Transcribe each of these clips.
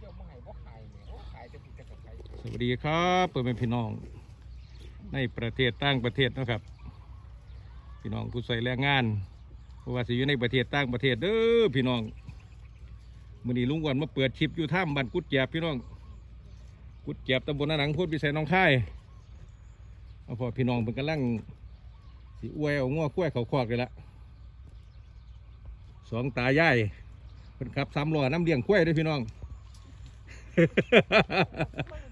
เจ้ามาให้บ่ขายเนี่ยโอ้ขายจะผิดกับใครสวัสดีครับเปิดเป็นพี่น้อง ในประเทศต่างประเทศนะครับ พี่น้องผู้ใส่แรงงานเพราะว่าสิอยู่ในประเทศต่างประเทศเด้อพี่น้องมื้อนี้ลุงวันมาเปิดคลิปอยู่ถ้ำบ้านกุดแจบพี่น้อง กุดแจบตำบลนาหนังพูดพิสัยหน้องค่ายเอาพอพี่น้องเป็นกำลังสิอวยเอาง้อคุ้ยเขาคอกเลยละสองตายายเป็นขับสามล้อน้ำเลี้ยงคุ้ยด้วยพี่น้อง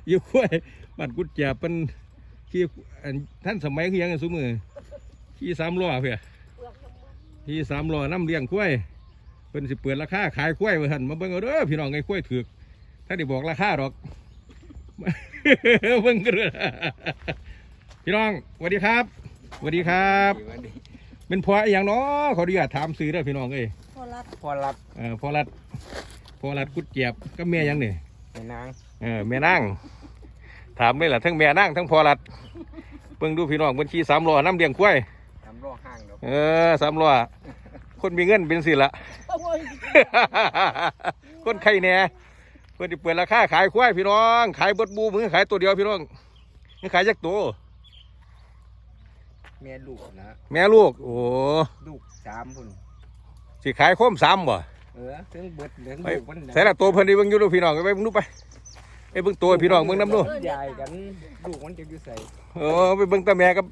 อยู่คุ้ยบ้านกุดแจบเป็นขี่อันท่านสมัยคือหยังไงสุมือขี่สามล้อเพื่อขี่สามล้อน้ำเลี้ยงคุ้ยเป็นสิเปิดราคาขายคุ้ยมาหันมาเบิ่งเอาเด้อพี่น้องไอ้คุ้ยถือกถ้าได้บอกราคาหรอกเบิ่งกันเด้อพี่น้องสวัสดีครับสวัสดีครับวันนี้เป็นพออหย่างเนาะขออนุญาตถามซื้อเด้อพี่น้องเอ้ยพอรัดพอรับเออพอรัดพอรัดกุดเจ็บก็แม่หยังนี่ ในนางเออแม่นั่งถามเลยล่ะทั้งแม่นั่งทั้งพอรัดเบิ่งดูพี่น้องบัญชีสามล้อน้ำเลี้ยงควายทำรอห้างดอกเออสามล้อคนมีเงินเป็นสิละ คนไข่แหน่เพื่อนที่เปิดราคาขายควายพี่น้อง ขายเบดบูมึงขายตัวเดียวพี่น้องมึงขายจักตัวแม่ลูกนะแม่ลูก โอ้ลูกสามพุ่นสิขายโคมสามบ่ เออถึงเบิดเหลืองไปลูกมันใส่ละตัวเพิ่นดีเบิ่งอยู่ดูพี่น้องไปเบิ่งดูไปไปเบิ่งตัวพี่น้องเบิ่งน้ำดูใหญ่กันลูกมันจะอยู่ใส่เออไปเบิ่งตาแม่กับ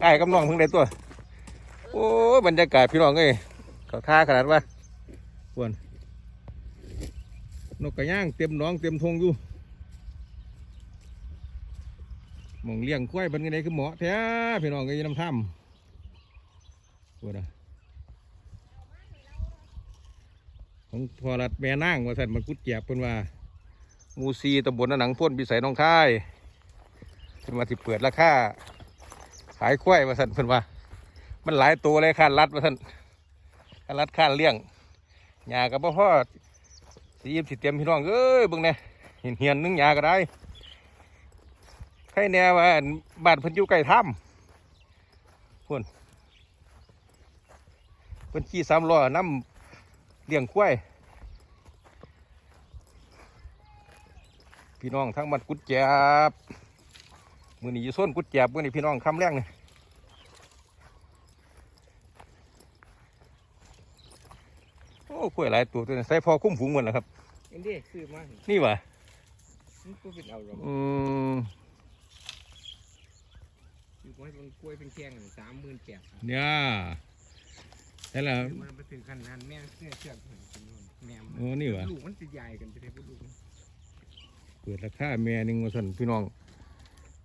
ไอ้ายกับน้องเพิ่งได้ตัว โอ้ยบรรยากาศพี่น้องเอ้ยเขาท่าขนาดว่าควนนกกระย่างเต็มหน้องเต็มทงอยู่หมองเลี้ยงควายเป็นไงไดคือเหมาะแท้พี่น้องก็อยืนน้ำถ้ำปวดอะ ของพอรัดแม่นางว่าสันมันกุดเจียบเพิ่นว่ามูซีตำบลนหนังพ่นพิสัยน้องค่ายเพิ่นมาที่เปิดราคาขายควายว่าสันเพิ่นว่า มันหลายตัวเลยค่ารัดว่าสันค่ารัดค่าเลี้ยงหญ้ากับพ่อสียิบสิเตรียมพี่น้องเอ้ยบิ่งแน่ยเห็นเหียนนึงหญ้าก็ได้ใครแน่ว่าบ้านพิ่นยู่ใกล้ถ้ำพุ่นเพิ่นขี่สามล้อน้ำ ลี้ยงควายพี่น้องทั้งบ้านกุดแจบมือนี้อยู่โซนกุดแจบมือนี้พี่น้องคำแรกนี่โอ้กล้วยหลายตัวตัวนี้ใส่พอคุ้มฝูงหมดแล้วครับอันนี้ซื้อมานี่วะมันก็เป็นเอาหรอกอืมอยู่ไว้มันกล้วยเป็นแข้งสามหมื่นแปดเนี่ย แต่ละ มันไปถึงขนาดนั้นแม่เสื้อเชือกถึงจำนวนแม่มัโอ้นี่วะลูกมันจะใหญ่กันจะได้พูดลูกมันเปิดราคาแม่หนึ่งว่าสันพี่น้อง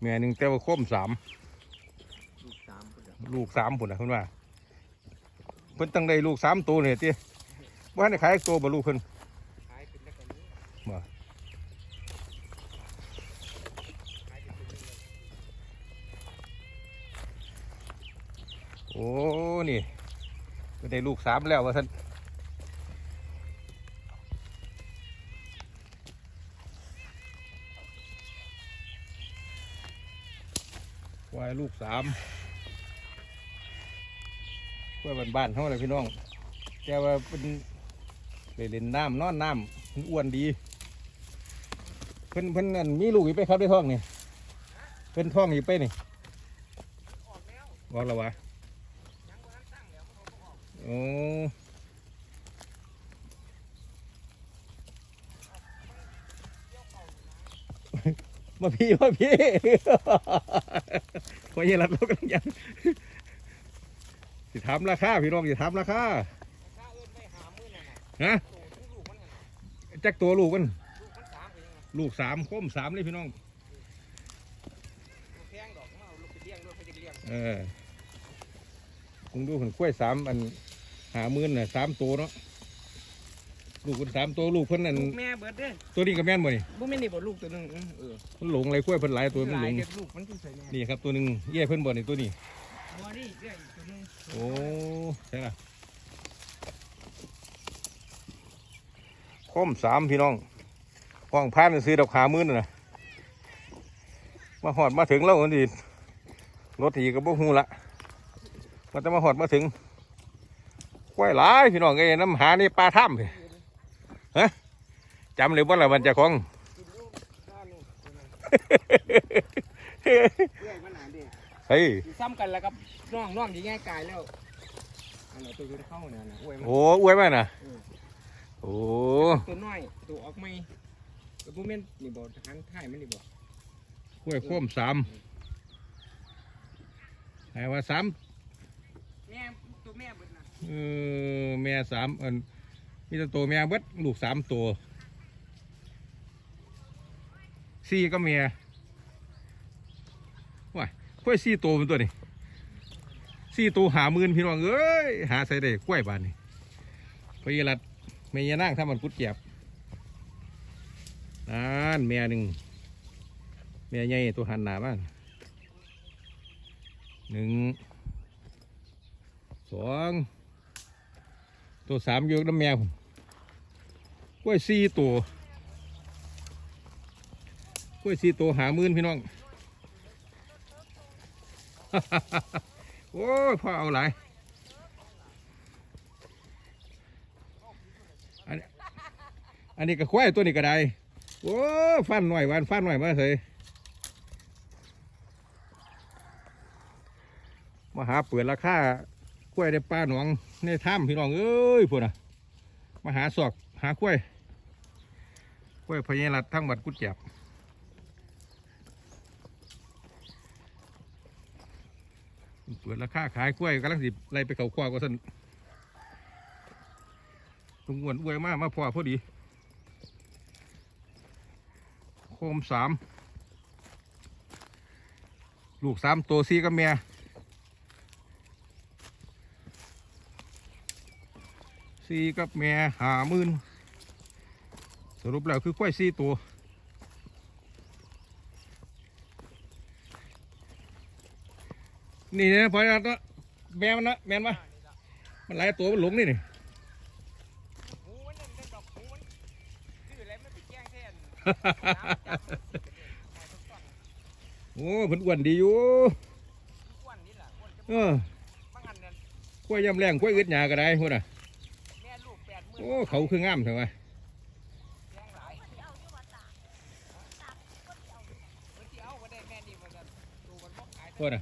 แม่หนึ่งแต่ว่าคมสามลูกสามพุ่นอะลูกสามผุนนะเพิ่นว่าเพิ่นตั้งได้ลูกสามตัวเนี่ยที่ว่าให้ขายตัวบ่ลูกเพิ่นขายเป็นแล้วกันนี้บ่ขายเป็นตัวนี้เลยโอ้นี่ เพิ่นได้ลูกสามแล้วว่าสันควายลูกสามเพื่อบ้านๆเขาเลยพี่น้องแกว่าเป็นเล่นน้ำนอนน้ำมันอ้วนดี เพิ่นเพิ่นนั่นมีลูกอยู่ไปครับได้ท้องนี่เพิ่นท้องอยู่ไปนี่ออกแล้วบอกแล้ววะ โอ้มาพี่มาพี่พอเย็นรับเรากำลังยังสิถามราคาพี่น้องสิถามราคาถ้าเอิ้นไปหามื้อนั่นน่ะฮะโตถึงลูกมันน่ะจักตัวลูกมันลูกมันสามเองน่ะลูกสามคมสามเลยพี่น้องลูกแพงดอกเอาลูกไปเลี้ยงด้วยไปเลี้ยงเออคุณดูผนกล้วยสามอัน หาหมื่นน่ะสามตัวเนาะลูกคนสามตัวลูกเพิ่นนั่นลูกแม่เบิดเด้อตัวนี้ก็แม่นบ่นี่บ่แม่นนี่บ่ลูกตัวหนึงเออเออมันหลงอะไรกล้วยเพิ่นหลายตัวมันหลงเด็กลูกมันเป็นใส่แม่นี่ครับตัวหนึ่งเย่เพิ่นบ่นี่ตัวนี้ บ่นี่เด้ออีกตัวหนึงโอ้ใช่ละคมสามพี่น้องห้องพานซื้อดอกหาหมื่นน่ะนะมาหอดมาถึงแล้วอันนี้รถอีกก็บ่ฮู้ละมันจะมาหอดมาถึง กล้วยหลายพี่น้องเอ้ยน้ำหานี่ปลาถ้ำพี่ฮะจำเลยว่าละวันเจะของกินลูกบ้านนี่เรื่อยมันหนาดิเฮ้ยสิซ้ำกันแล้วกับน้องน้องที่ง่ายกายแล้วอันนั้นตัวยืนเข้าเนี่ยนะอ้วยมันโอ้อวยมากนะอืมโอ้ตัวน้อยตัวออกไม่ตัวพวกแม่นนี่บอกหันท้ายมันนี่บอกอวยโค้มสามไอ้ว่าสามแม่ตัวแม่เบิดนะ เออแม่สามอันมีแต่ตัวแม่เบิดลูกสามตัวสี่ก็เมียว้ายกล้วยสี่ตัวเป็นตัวนี่สี่ตัวหาหมื่นพี่น้องเอ้ยหาใส่ได้กล้วยบานนี่พยรัดเมียนั่งถ้ามันกุดเจ็บนั่นแม่หนึ่งแม่ใหญ่ตัวหันหนาบ้านหนึ่งสอง ตัวสามอยกน้ำแมวกล้วยสี่ตัวกล้วยสี่ตัวหามื่นพี่น้อง โอ้ยพ่อเอาหลายอันอันนี้ก็ควายตัวนี้ก็ได้ โอ้ฟันหน่อยวันฟันหน่อยมาเลยมาหาเปิดราคา ล้วยในป่าหนองในถ้ำพี่น้องเอ้ยพวกน่ะมาหาศอกหากล้วยกล้วยพญารัดทั้งบัดกุดแจบเปิดราคาขายกล้วยกำลังสิไล่ไปเขาคว้าก็สันลุงอ้วนอวยมากมาพอพอดี โคมสามลูกสามตัวซีกับเมีย ซีกับเมียหาหมื่นสรุปแล้วคือกล้วยซีตัว นี่นะพอแล้วนะแม่มันนะแม่นปะมันหลายตัวมันหลงนี่นี่หูมันนั่นเดินดอกหูมันชื่ออะไรไม่ไปแจ้งแทนโอ้เพิ่นอ้วนดีอยู่อ้วนนี่แหละอ้วนจะเออบางอันนั่นกล้วยยำแรงกล้วยอึดหยาก็ได้พุ่นน่ะ แม่ลูกแปดหมื่น โอ้เขาคืองามเถอะวะแจ้งหลายเพิ่นสิเอาก็ได้แม่ะ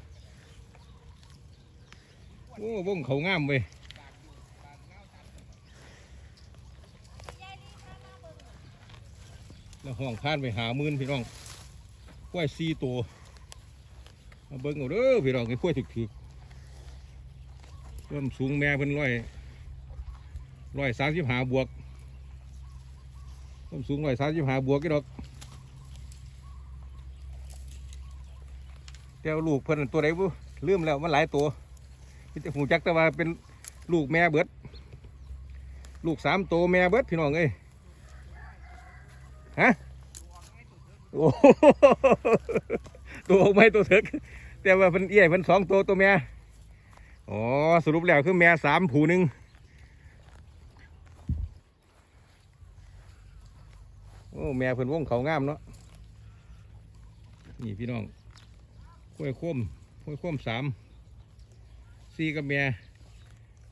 โอ้วงเขางามเว้ยแล้วห้องพานไปหามื่นพี่น้องกล้วยสีตัวมาเบิ่งเอาเด้อพี่น้องไอ้กล้วยถึกๆเริ่มสูงแม่เพิ่นร้อย ร้อยสามสิบห้าบวกเริ่มสูงร้อยสามสิบห้าบวกกี่ดอกแต่ว่าลูกเพิ่นนตัวใดบุลืมแล้วมันหลายตัวมีแต่หูจักแต่ว่าเป็นลูกแม่เบิด ลูกสามตัวแม่เบิดพี่น้องเอ้ยฮะโอ้ตัวออกไม่ตัวเถกแต่ว่าเพิ่นเอี้ยเพิ่นสองตัวตัวแม่อ๋อสรุปแล้วคือแม่สามผูหนึ่ง โอ้แม่เพิ่นวงเขางามเนาะนี่พี่น้องกล้วยโค้มกล้วยโค้มสามสี่กับแม่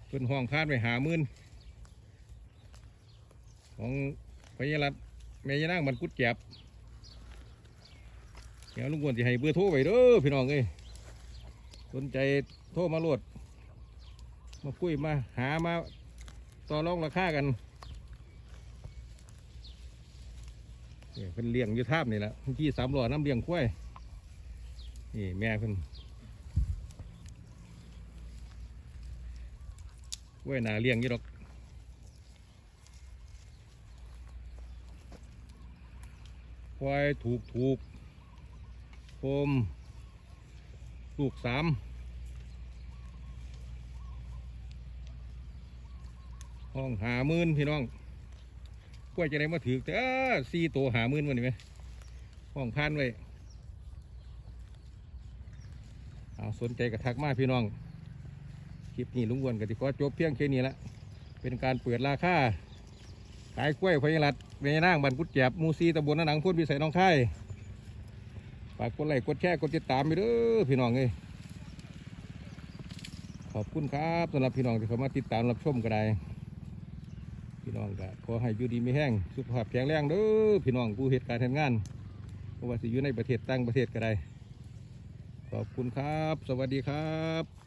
เป็นห้องพาดไปหามื่นของพญารัตแม่ยานางมันกุดแจบเดี๋ยวลุงกวนจะให้เบอร์โทรไปเด้อพี่น้องเอ้ยสนใจโทรมาโหลด มาคุยมาหามาต่อรองราคากัน เนี่ยเป็นเลี้ยงอยู่ท่ามนี่แหละที่สามหล่อน้ำเลี้ยงกล้วยนี่แม่เพิ่นไว้หนาเลี้ยงอยี่ดอกควายถูกถูกโคมลูกสามห้องหาหมื่นพี่น้อง กล้วยจะได้มาถือแต่สี่ตัวหามื่นวันนี้ไหมห้องพันไว้เอาสนใจกระทักมาพี่น้อง คลิปนี้ลุงวนกับที่ขอจบเพียงแค่นี้ละเป็นการเปิดราคาขายกล้วยพญรัตเมนางบันกุดแจบมูซีตำบนหนังพูดพิสัยน้องค่ายฝากกดไลค์กดแชร์กดติดตามไปเด้อพี่น้องเอ้ยขอบคุณครับสำหรับพี่น้องที่เข้ามาติดตามรับชมกันได้ พี่น้องก็ขอให้อยู่ดีไม่แห้งสุขภาพแข็งแรงเด้อพี่น้องผู้เหตุการณ์ทำงานเพราะว่าสิอยู่ในประเทศตั้งประเทศก็ได้ขอบคุณครับ สวัสดีครับ